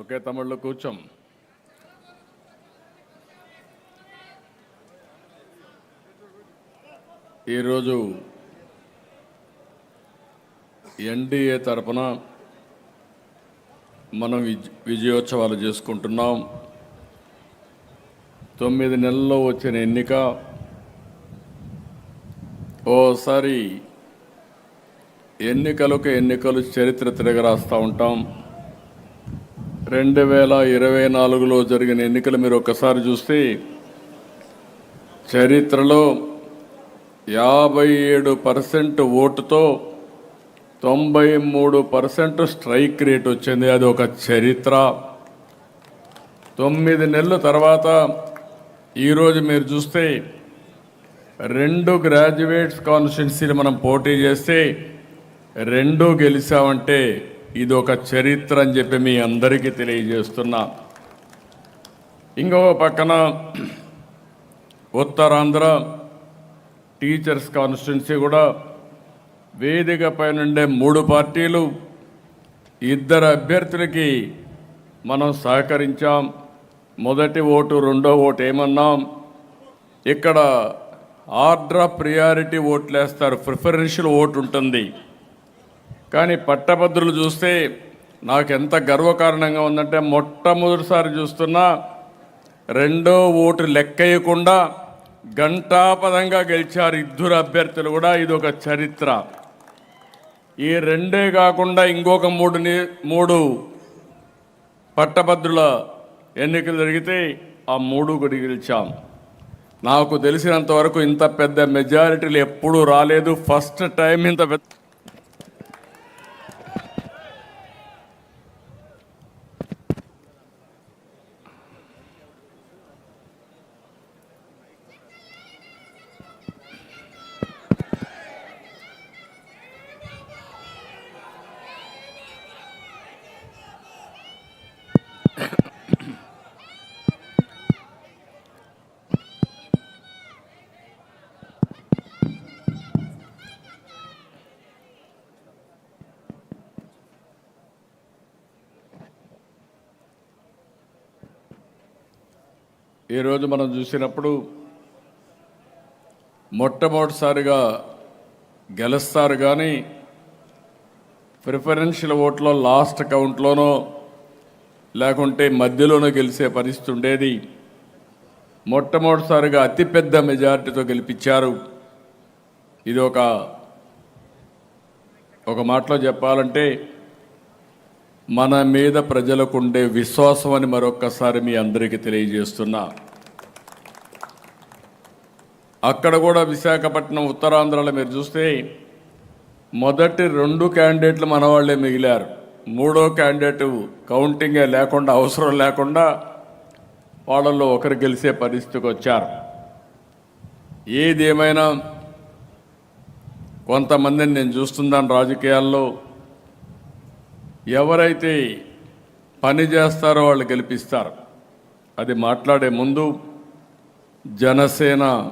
Okay తమ్ముళ్ళు కూర్చోం. ఈరోజు NDA తరపున మనం విజ్ విజయోత్సవాలు చేసుకుంటున్నాం. తొమ్మిది నెలల్లో వచ్చిన ఎన్నిక. ఓసారి ఎన్నికలకు ఎన్నికలు చరిత్ర తిరగరాస్తూ ఉంటాం. రెండు వేల ఇరవై నాలుగులో జరిగిన ఎన్నికలు మీరు ఒక్కసారి చూస్తే చరిత్రలో యాభై ఏడు పర్సెంట్ ఓటుతో తొంభై మూడు పర్సెంట్ స్ట్రైక్ రేట్ వచ్చింది. అది ఒక చరిత్ర. తొమ్మిది నెలల తర్వాత ఈరోజు మీరు చూస్తే రెండు గ్రాడ్యుయేట్స్ కాన్స్టిట్యున్సీలు మనం పోటీ చేస్తే రెండు గెలిచామంటే ఇది ఒక చరిత్ర అని చెప్పి మీ అందరికీ తెలియజేస్తున్నా. ఇంకో పక్కన ఉత్తరాంధ్ర టీచర్స్ కాన్స్టిట్యున్సీ కూడా వేదిక నుండే మూడు పార్టీలు. ఇద్దరు అభ్యర్థులకి మనం సహకరించాం. మొదటి ఓటు రెండో ఓటు ఏమన్నాం? ఇక్కడ ఆర్డర్ ప్రియారిటీ ఓట్లు వేస్తారు ప్రిఫరెన్షియల్ ఓటు ఉంటుంది కానీ పట్టభద్రులు చూస్తే నాకు ఎంత గర్వకారణంగా ఉందంటే మొట్టమొదటిసారి చూస్తున్నా రెండో ఓటు లెక్కయ్యకుండా గంటాపదంగా గెలిచారు ఇద్దరు అభ్యర్థులు కూడా. ఇది ఒక చరిత్ర. ఈ రెండే కాకుండా ఇంకొక మూడు మూడు పట్టభద్రుల ఎన్నికలు జరిగితే ఆ మూడు కూడా గెలిచాం. నాకు తెలిసినంత వరకు ఇంత పెద్ద మెజారిటీలు ఎప్పుడూ రాలేదు. ఫస్ట్ టైం ఇంత పెద్ద ఈరోజు మనం చూసినప్పుడు మొట్టమొదటిసారిగా గెలుస్తారు కానీ ప్రిఫరెన్షియల్ ఓట్లో లాస్ట్ కౌంట్లోనో లేకుంటే మధ్యలోనో గెలిచే పరిస్థితి ఉండేది. మొట్టమొదటిసారిగా అతిపెద్ద మెజారిటీతో గెలిపించారు. ఇది ఒక ఒక మాటలో చెప్పాలంటే మన మీద ప్రజలకు ఉండే విశ్వాసం అని మరొక్కసారి మీ అందరికీ తెలియజేస్తున్నా. అక్కడ కూడా విశాఖపట్నం ఉత్తరాంధ్రలో మీరు చూస్తే మొదటి రెండు క్యాండిడేట్లు మన వాళ్ళే మిగిలారు. మూడో క్యాండిడేట్ కౌంటింగే లేకుండా అవసరం లేకుండా వాళ్ళల్లో ఒకరు గెలిచే పరిస్థితికి వచ్చారు. ఏది ఏమైనా కొంతమందిని నేను చూస్తున్నాను రాజకీయాల్లో. ఎవరైతే పని చేస్తారో వాళ్ళు గెలిపిస్తారు. అది మాట్లాడే ముందు జనసేన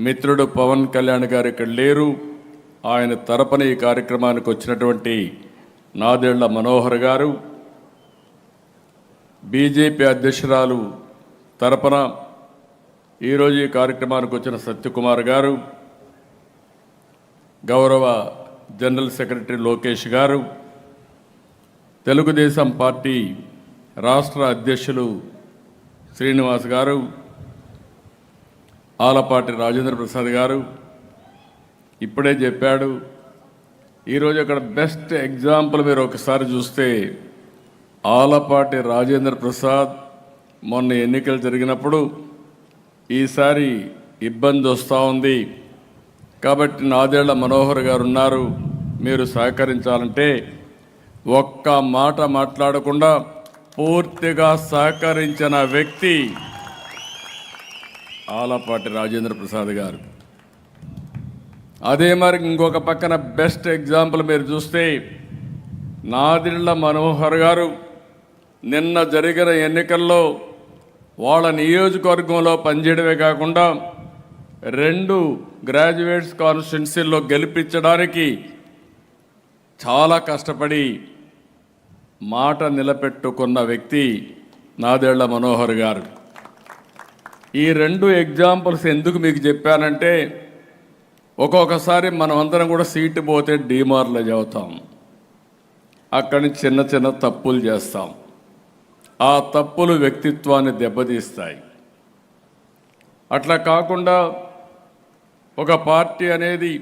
మిత్రుడు పవన్ కళ్యాణ్ గారు ఇక్కడ లేరు. ఆయన తరపున ఈ కార్యక్రమానికి వచ్చినటువంటి నాదేళ్ళ మనోహర్ గారు బీజేపీ అధ్యక్షురాలు తరపున ఈరోజు ఈ కార్యక్రమానికి వచ్చిన సత్యకుమార్ గారు గౌరవ జనరల్ సెక్రటరీ లోకేష్ గారు తెలుగుదేశం పార్టీ రాష్ట్ర అధ్యక్షులు శ్రీనివాస్ గారు ఆలపాటి రాజేంద్ర ప్రసాద్ గారు ఇప్పుడే చెప్పాడు ఈరోజు అక్కడ బెస్ట్ ఎగ్జాంపుల్ మీరు ఒకసారి చూస్తే ఆలపాటి రాజేంద్ర ప్రసాద్ మొన్న ఎన్నికలు జరిగినప్పుడు ఈసారి ఇబ్బంది వస్తూ ఉంది. కాబట్టి నాదేళ్ళ మనోహర్ గారు ఉన్నారు మీరు సహకరించాలంటే ఒక్క మాట మాట్లాడకుండా పూర్తిగా సహకరించిన వ్యక్తి ఆలపాటి రాజేంద్ర ప్రసాద్ గారు. అదే మరి ఇంకొక పక్కన బెస్ట్ ఎగ్జాంపుల్ మీరు చూస్తే నాదిళ్ళ మనోహర్ గారు నిన్న జరిగిన ఎన్నికల్లో వాళ్ళ నియోజకవర్గంలో పనిచేయడమే కాకుండా రెండు గ్రాడ్యుయేట్స్ కాన్స్టిట్యున్సీల్లో గెలిపించడానికి చాలా కష్టపడి మాట నిలబెట్టుకున్న వ్యక్తి నాదేళ్ళ మనోహర్ గారు. ఈ రెండు ఎగ్జాంపుల్స్ ఎందుకు మీకు చెప్పానంటే ఒక్కొక్కసారి మనం అందరం కూడా సీటు పోతే డీమార్లేజ్ అవుతాం అక్కడి నుంచి చిన్న చిన్న తప్పులు చేస్తాం. ఆ తప్పులు వ్యక్తిత్వాన్ని దెబ్బతీస్తాయి. అట్లా కాకుండా ఒక పార్టీ అనేది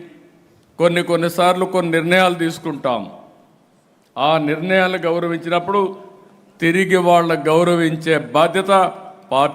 కొన్ని కొన్నిసార్లు కొన్ని నిర్ణయాలు తీసుకుంటాం. ఆ నిర్ణయాలు గౌరవించినప్పుడు తిరిగి వాళ్ళ గౌరవించే బాధ్యత పార్టీ